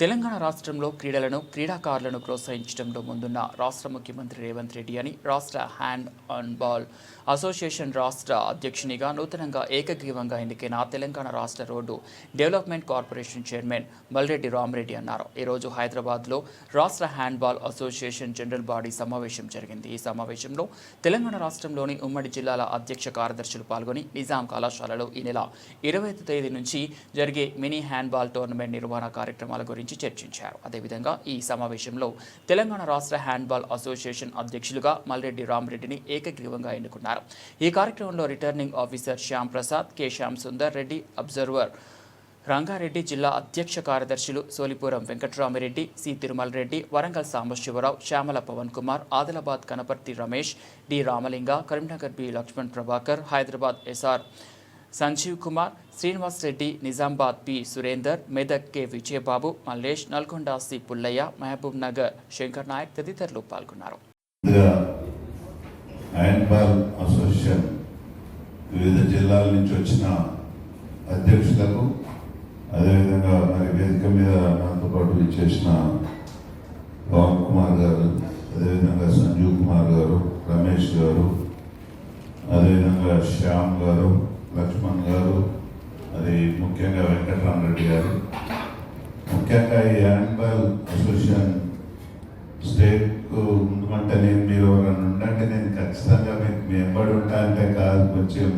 తెలంగాణ రాష్ట్రంలో క్రీడలను క్రీడాకారులను ప్రోత్సహించడంలో ముందున్న రాష్ట్ర ముఖ్యమంత్రి రేవంత్ రెడ్డి అని రాష్ట్ర హ్యాండ్ అండ్ బాల్ అసోసియేషన్ రాష్ట్ర అధ్యక్షునిగా నూతనంగా ఏకగ్రీవంగా ఎన్నికైన తెలంగాణ రాష్ట్ర road development corporation chairman Malreddy Ramareddy అన్నారు. ఈరోజు హైదరాబాద్లో రాష్ట్ర హ్యాండ్బాల్ అసోసియేషన్ జనరల్ బాడీ సమావేశం జరిగింది. ఈ సమావేశంలో తెలంగాణ రాష్ట్రంలోని ఉమ్మడి జిల్లాల అధ్యక్ష కార్యదర్శులు పాల్గొని నిజాం కళాశాలలో ఈ నెల ఇరవై తేదీ నుంచి జరిగే మినీ హ్యాండ్బాల్ టోర్నమెంట్ నిర్వహణ కార్యక్రమాల గురించి చర్చించారు. అదేవిధంగా ఈ సమావేశంలో తెలంగాణ రాష్ట్ర హ్యాండ్బాల్ అసోసియేషన్ అధ్యక్షులుగా మల్రెడ్డి రామరెడ్డిని ఏకగ్రీవంగా ఎన్నుకున్నారు. ఈ కార్యక్రమంలో returning officer Shyam Prasad K. Shyam Sundar Reddy observer Rangareddy జిల్లా అధ్యక్ష కార్యదర్శులు Solipuram Venkatramireddy C. Tirumala Reddy Warangal Sambasivarao Shyamala Pavan Kumar Adilabad Kanaparthi Ramesh D. Ramalinga Karimnagar B. Lakshman Prabhakar Hyderabad SR Sanjeev Kumar Srinivas Reddy Nizamabad P. Surender Medak K. Vijayababu Mallesh Nalgonda C. Pullaiah Mahabub Nagar Shankar Nayak తదితరులు పాల్గొన్నారు. Association వివిధ జిల్లాల నుంచి వచ్చిన అధ్యక్షులకు అదేవిధంగా మరి వేదిక మీద నాతో పాటు ఇచ్చేసిన పవన్ కుమార్ గారు అదేవిధంగా సంజీవ్ కుమార్ గారు రమేష్ గారు అదేవిధంగా శ్యామ్ గారు లక్ష్మణ్ గారు అది ముఖ్యంగా వెంకటరామరెడ్డి గారు. ముఖ్యంగా ఈ హ్యాండ్బాల్ అసోసియేషన్ స్టేట్ ఉందమంటే నేను మీరు ఎవరైనా ఉండండి నేను ఖచ్చితంగా మీకు మీ ఎంబడి ఉంటా అంటే కాదు కొంచెం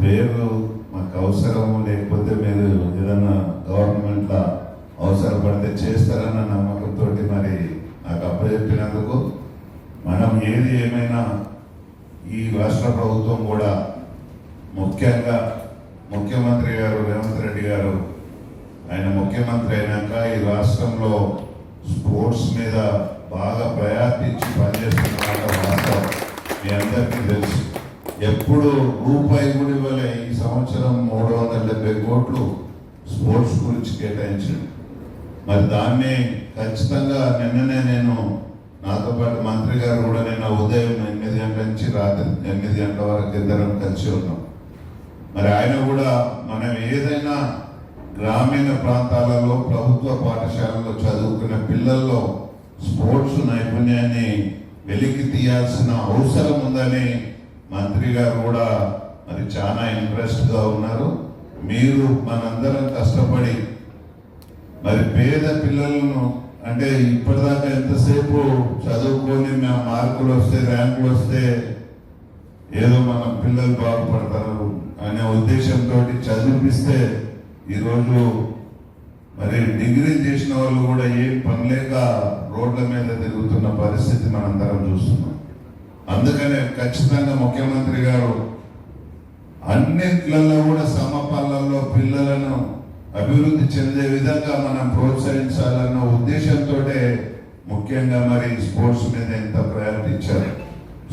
పేరు మాకు అవసరము లేకపోతే మీరు ఏదైనా గవర్నమెంట్లో అవసరపడితే చేస్తారన్న నమ్మకంతో మరి నాకు అప్పచెప్పినందుకు మనం ఏది ఏమైనా ఈ రాష్ట్ర ప్రభుత్వం కూడా ముఖ్యంగా ముఖ్యమంత్రి గారు రేవంత్ రెడ్డి గారు ఆయన ముఖ్యమంత్రి అయినాక ఈ రాష్ట్రంలో స్పోర్ట్స్ మీద బాగా ప్రయాణించి పనిచేస్తున్న వాస్తవం మీ అందరికీ తెలుసు. ఎప్పుడు రూపాయి కూడా ఇవ్వలే. ఈ సంవత్సరం మూడు వందల డెబ్బై కోట్లు స్పోర్ట్స్ గురించి కేటాయించాడు మరి దాన్ని ఖచ్చితంగా నిన్ననే నేను నాతో పాటు మంత్రి గారు కూడా నిన్న ఉదయం ఎనిమిది గంటల నుంచి రాత్రి ఎనిమిది గంటల వరకు ఇద్దరం కలిసి ఉన్నాం. మరి ఆయన కూడా మనం ఏదైనా గ్రామీణ ప్రాంతాలలో ప్రభుత్వ పాఠశాలలో చదువుకునే పిల్లల్లో స్పోర్ట్స్ నైపుణ్యాన్ని వెలికి తీయాల్సిన అవసరం ఉందని మంత్రి గారు కూడా మరి చాలా ఇంట్రెస్ట్గా ఉన్నారు. మీరు మనందరం కష్టపడి మరి పేద పిల్లలను అంటే ఇప్పటిదాకా ఎంతసేపు చదువుకొని మేము మార్కులు వస్తే ర్యాంకులు వస్తే ఏదో మన పిల్లలు బాగుపడతారు అనే ఉద్దేశంతో చదివిపిస్తే ఈరోజు మరి డిగ్రీ చేసిన వాళ్ళు కూడా ఏం పని లేక రోడ్ల మీద తిరుగుతున్న పరిస్థితి మనందరం చూస్తున్నాం. అందుకనే ఖచ్చితంగా ముఖ్యమంత్రి గారు అన్నిట్లలో కూడా సమపాలనలో పిల్లలను అభివృద్ధి చెందే విధంగా మనం ప్రోత్సహించాలన్న ఉద్దేశంతో ముఖ్యంగా మరి స్పోర్ట్స్ మీద ఎంత ప్రయారిటీ ఇచ్చారు.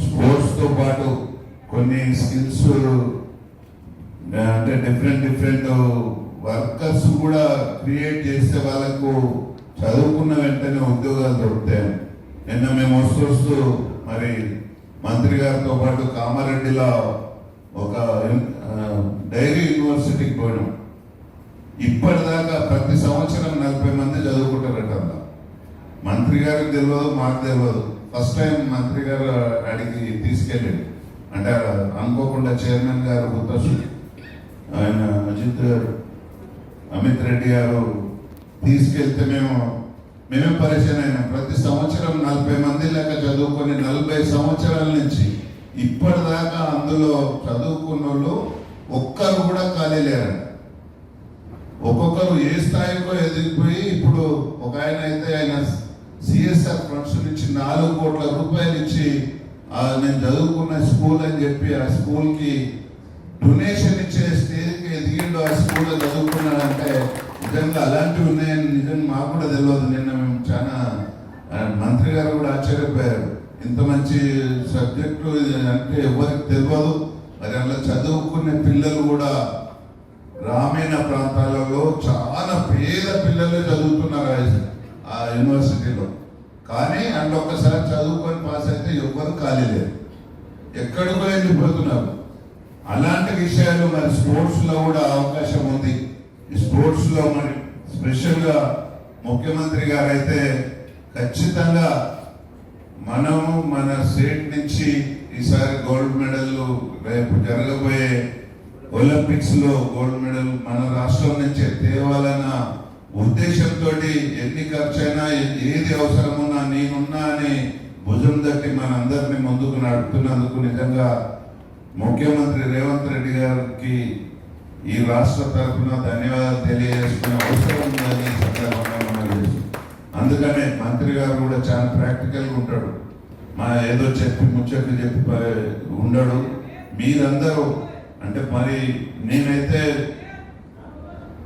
స్పోర్ట్స్తో పాటు కొన్ని స్కిల్స్ అంటే డిఫరెంట్ డిఫరెంట్ వర్కర్స్ కూడా క్రియేట్ చేస్తే వాళ్ళకు చదువుకున్న వెంటనే ఉద్యోగాలు దొరుకుతాయి. నిన్న మేము వస్తూ వస్తూ మరి మంత్రి గారితో పాటు కామారెడ్డిలో ఒక డైరీ యూనివర్సిటీకి పోయినాం. ఇప్పటిదాకా ప్రతి సంవత్సరం నలభై మంది చదువుకుంటారట మంత్రి గారికి తెలియదు మాకు తెలియదు ఫస్ట్ టైం మంత్రి గారు అడిగి తీసుకెళ్ళాడు. అంటే అనుకోకుండా చైర్మన్ గారు గుర్తొచ్చు ఆయన అజిత్ గారు అమిత్ రెడ్డి గారు తీసుకెళ్తే మేము మేమే పరిచయం అయినాం. ప్రతి సంవత్సరం నలభై మంది లెక్క చదువుకొని నలభై సంవత్సరాల నుంచి ఇప్పటిదాకా అందులో చదువుకున్న వాళ్ళు ఒక్కరు కూడా ఖాళీ లేరండి ఒక్కొక్కరు ఏ స్థాయిలో ఎదిగిపోయి ఇప్పుడు ఒక ఆయన అయితే ఆయన సిఎస్ఆర్ ఫండ్స్ నుంచి నాలుగు కోట్ల రూపాయలు ఇచ్చి నేను చదువుకున్న స్కూల్ అని చెప్పి ఆ స్కూల్కి డొనేషన్ ఇచ్చే స్టేజ్కి ఎదిగిండు ఆ స్కూల్లో చదువుకున్నాడంటే నిజంగా అలాంటివి ఉన్నాయని నిజంగా మాకు కూడా తెలియదు. నిన్న మేము చాలా మంత్రి గారు కూడా ఆశ్చర్యపోయారు. ఇంత మంచి సబ్జెక్టు ఇది అంటే ఎవరికి తెలియదు. మరి అలా చదువుకునే పిల్లలు కూడా గ్రామీణ ప్రాంతాలలో చాలా పేద పిల్లలే చదువుతున్నారు ఆ- ఆ యూనివర్సిటీలో. కానీ అందులో ఒక్కసారి చదువుకొని పాస్ అయితే ఎవ్వరు ఖాళీ లేదు ఎక్కడికో వెళ్ళిపోతున్నారు అలాంటి విషయాలు మరి స్పోర్ట్స్లో కూడా అవకాశం ఉంది. ఈ స్పోర్ట్స్లో మరి స్పెషల్గా ముఖ్యమంత్రి గారు అయితే ఖచ్చితంగా మనము మన స్టేట్ నుంచి ఈసారి గోల్డ్ మెడల్ రేపు జరగబోయే ఒలింపిక్స్లో గోల్డ్ మెడల్ మన రాష్ట్రం నుంచే తేవాలన్న ఉద్దేశంతో ఎన్ని ఖర్చైనా ఏది అవసరమున్నా నేనున్నా అని భుజం తట్టి మనందరినీ ముందుకు నడుపుతున్నందుకు నిజంగా ముఖ్యమంత్రి రేవంత్ రెడ్డి గారికి ఈ రాష్ట్ర తరఫున ధన్యవాదాలు తెలియజేసుకునే అవసరం ఉందని సందర్భంగా అందుకనే మంత్రి గారు కూడా చాలా ప్రాక్టికల్గా ఉంటాడు. మా ఏదో చెప్పి ముచ్చట్లు చెప్పి ఉండడు. మీరందరూ అంటే మరి నేనైతే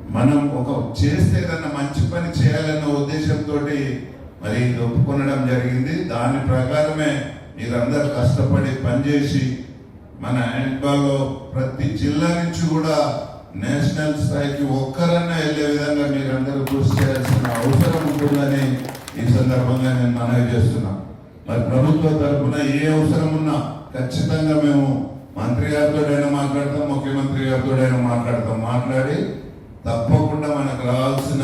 మనం ఒక చేస్తే ఏదన్నా మంచి పని చేయాలన్న ఉద్దేశంతో అది ఒప్పుకొనడం జరిగింది. దాని ప్రకారమే మీరందరూ కష్టపడి పనిచేసి మన హ్యాండ్బాల్లో ప్రతి జిల్లా నుంచి కూడా నేషనల్ స్థాయికి ఒక్కరన్నా వెళ్ళే విధంగా మీరందరూ కృషి చేయాల్సిన అవసరం ఉంటుందని ఈ సందర్భంగా నేను మనవి చేస్తున్నా. మరి ప్రభుత్వ తరఫున ఏ అవసరం ఉన్నా ఖచ్చితంగా మేము మంత్రి గారితోడైనా మాట్లాడతాం ముఖ్యమంత్రి గారితోడైనా మాట్లాడతాం. మాట్లాడి తప్పకుండా మనకు రావాల్సిన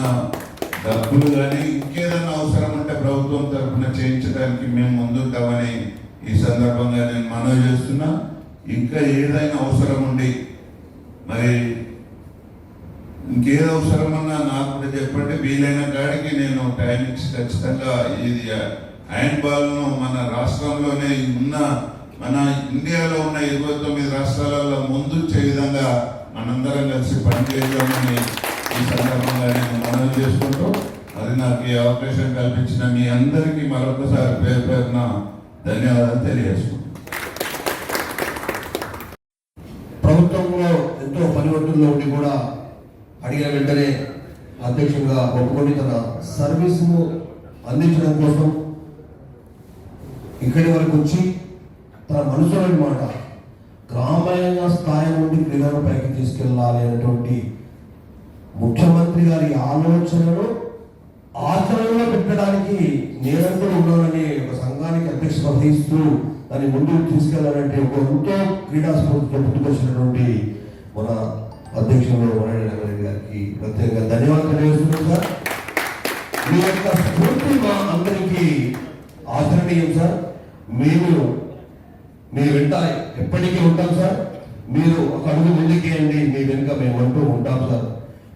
డబ్బులు కానీ ఇంకేదైనా అవసరం అంటే ప్రభుత్వం తరఫున చేయించడానికి మేము ముందుంటామని ఈ సందర్భంగా నేను మనవి చేస్తున్నా. ఇంకా ఏదైనా అవసరం ఉండి మరి ఇంకేది అవసరమన్నా నాకు కూడా చెప్పండి. వీలైన కాడికి నేను టైం ఇచ్చి ఖచ్చితంగా ఇది హ్యాండ్ బాల్ మన రాష్ట్రంలోనే ఉన్న మన ఇండియాలో ఉన్న ఇరవై తొమ్మిది రాష్ట్రాలలో ముందుంచే విధంగా మనందరం కలిసి పనిచేద్దామని ఈ సందర్భంగా నేను మనం చేసుకుంటూ మరి నాకు ఈ అవకాశం కల్పించిన మీ అందరికీ మరొకసారి పేరు పేరున ధన్యవాదాలు తెలియజేసుకుంటాను ప్రభుత్వంలో ఎంతో పనివట్టుల్లో ఉండి కూడా అడిగిన వెంటనే అధ్యక్షుడిగా ఒప్పుకొని తన సర్వీసును అందించడం కోసం ఇక్కడి వరకు వచ్చి తన మనసులోని మాట గ్రామీణ స్థాయి నుండి క్రీడల పైకి తీసుకెళ్ళాలి అనేటువంటి ముఖ్యమంత్రి గారి ఆలోచనను ఆచరణలో పెట్టడానికి నేనంతా ఉన్నానని ఒక సంఘానికి అధ్యక్ష వహిస్తూ దాన్ని ముందుకు తీసుకెళ్ళాలంటే ఒక ఎంతో క్రీడాస్ఫూర్తితో పుట్టుకొచ్చినటువంటి మన అధ్యక్షులు వరణ గారికి ప్రత్యేకంగా ధన్యవాదాలు తెలియజేస్తున్నాం సార్. మీ యొక్క స్ఫూర్తి మా అందరికీ ఆచరణీయం సార్. మేము మీ వెంట ఎప్పటికీ ఉంటాం సార్. మీరు ఒక అడుగు ముందుకేయండి మీ వెనుక మేము అంటూ ఉంటాం సార్.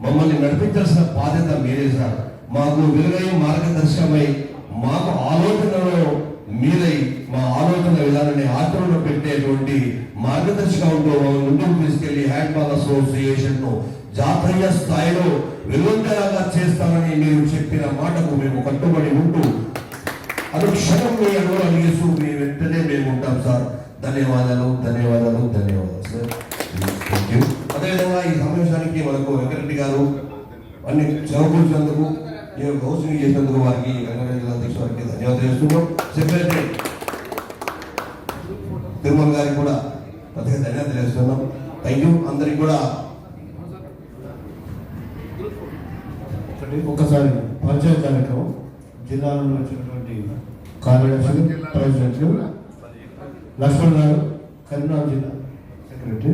మమ్మల్ని నడిపించాల్సిన బాధ్యత మీరే సార్. మాకు వెలుగై మార్గదర్శకమై మాకు ఆలోచనలో మీరై మా ఆలోచన విధానాన్ని ఆచరణలో పెట్టేటువంటి మార్గదర్శకం ఉంటూ ముందుకు తీసుకెళ్ళి హ్యాండ్బాల్ అసోసియేషన్ను జాతీయ స్థాయిలో వెలువంతలాగా చేస్తామని మీరు చెప్పిన మాటకు మేము కట్టుబడి ఉంటూ అనుక్షణం మీ అనుభవం అడిగేసు మీ వెంటనే మేము ఉంటాం సార్. ధన్యవాదాలు ధన్యవాదాలు ధన్యవాదాలు సార్. అదేవిధంగా ఈ సమావేశానికి మనకు వెంకరెడ్డి గారు అన్ని సమకూర్చినందుకు ఈ యొక్క హౌసింగ్ చేసినందుకు వారికి రంగారెడ్డి జిల్లా అధ్యక్షుడు వారికి ధన్యవాదాలు చేస్తున్నాం సెక్రటరీ తిరుమల గారికి కూడా ప్రత్యేక ధన్యవాదాలు తెలియజేస్తున్నాం థ్యాంక్ యూ అందరికి కూడా ఒకసారి పరిచయ కార్యక్రమం జిల్లాలో వచ్చినటువంటి కార్యదర్శులు ప్రెసిడెంట్లు లక్ష్మణ్ గారు కరీంనగర్ జిల్లా secretary.